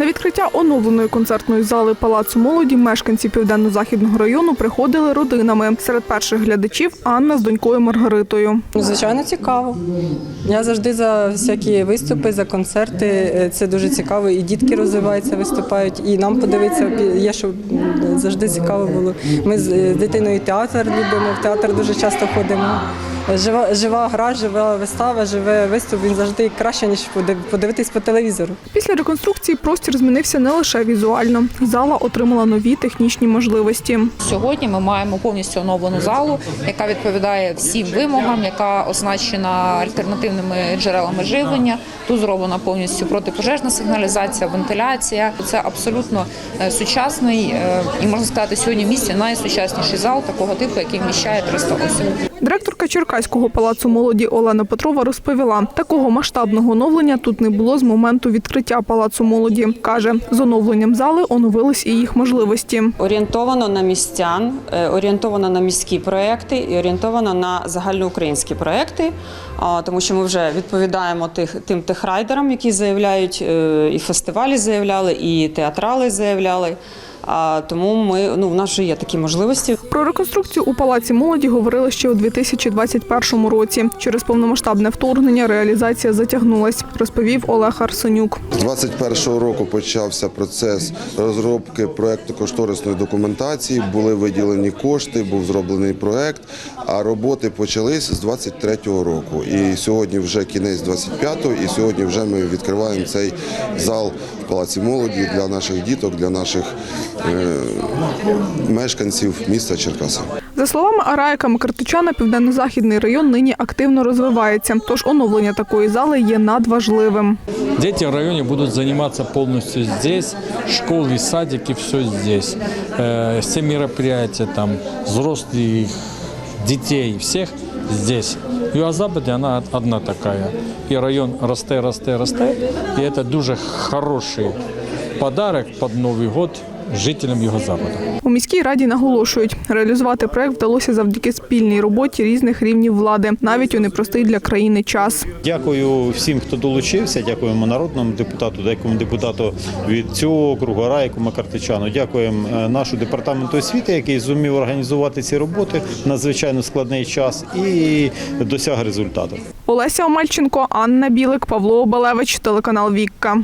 На відкриття оновленої концертної зали Палацу молоді мешканці південно-західного району приходили родинами. Серед перших глядачів Анна з донькою Маргаритою. Ну, Звичайно, цікаво. Я завжди за всякі виступи, за концерти. Е, Це дуже цікаво. І дітки розвиваються, виступають, і нам подивитися є, що завжди цікаво було. Ми з е, дитиною театр любимо, в театр дуже часто ходимо. Жива, жива гра, жива вистава, живе виступ. Він завжди краще, ніж подив- подивитись по телевізору. Після реконструкції простір змінився не лише візуально. Зала отримала нові технічні можливості. Сьогодні ми маємо повністю оновлену залу, яка відповідає всім вимогам, яка оснащена альтернативними джерелами живлення. Тут зроблена повністю протипожежна сигналізація, вентиляція. Це абсолютно е, сучасний е, і можна сказати, сьогодні в місті найсучасніший зал такого типу, який вміщає 300 осіб. Директорка Черкаського палацу молоді Олена Петрова розповіла, такого масштабного оновлення тут не було з моменту відкриття палацу молоді. каже, з оновленням зали оновились і їх можливості. орієнтовано на містян, е, орієнтовано на міські проекти і орієнтовано на загальноукраїнські проекти, тому що ми вже відповідаємо тих тим техрайдерам, які заявляють е, і фестивалі заявляли, і театрали заявляли. А тому ми ну в нас вже є такі можливості. Про реконструкцію у палаці молоді говорили ще у 2021 році. Через повномасштабне вторгнення реалізація затягнулась, розповів Олег Арсенюк. З 21 року почався процес розробки проекту кошторисної документації. Були виділені кошти, був зроблений проект. А роботи почались з 23 року. І сьогодні вже кінець 25-го, і сьогодні вже ми відкриваємо цей зал палаці молоді для наших діток, для наших е, мешканців міста Черкаси. За словами Араїка Макартичана, південно-західний район нині активно розвивається. Тож оновлення такої зали є надважливим. Дети в районе будут заниматься полностью здесь, школы, садики, все здесь. Э, Все мероприятия, там, взрослых, детей, всех здесь. В Юго-Западе она одна такая. И район росте, росте, росте. И это дуже хороший подарок под Новый год жителям Юго-Запада. У міській раді наголошують, реалізувати проект вдалося завдяки спільній роботі різних рівнів влади, навіть у непростий для країни час. Дякую всім, хто долучився. Дякуємо народному депутату, дякуємо депутату від цього округу, Райку Макартичану. Дякуємо е, нашу департаменту освіти, який зумів організувати ці роботи в надзвичайно складний час і досяг результату. Олеся Омельченко, Анна Білик, Павло Обалевич, телеканал Вікка.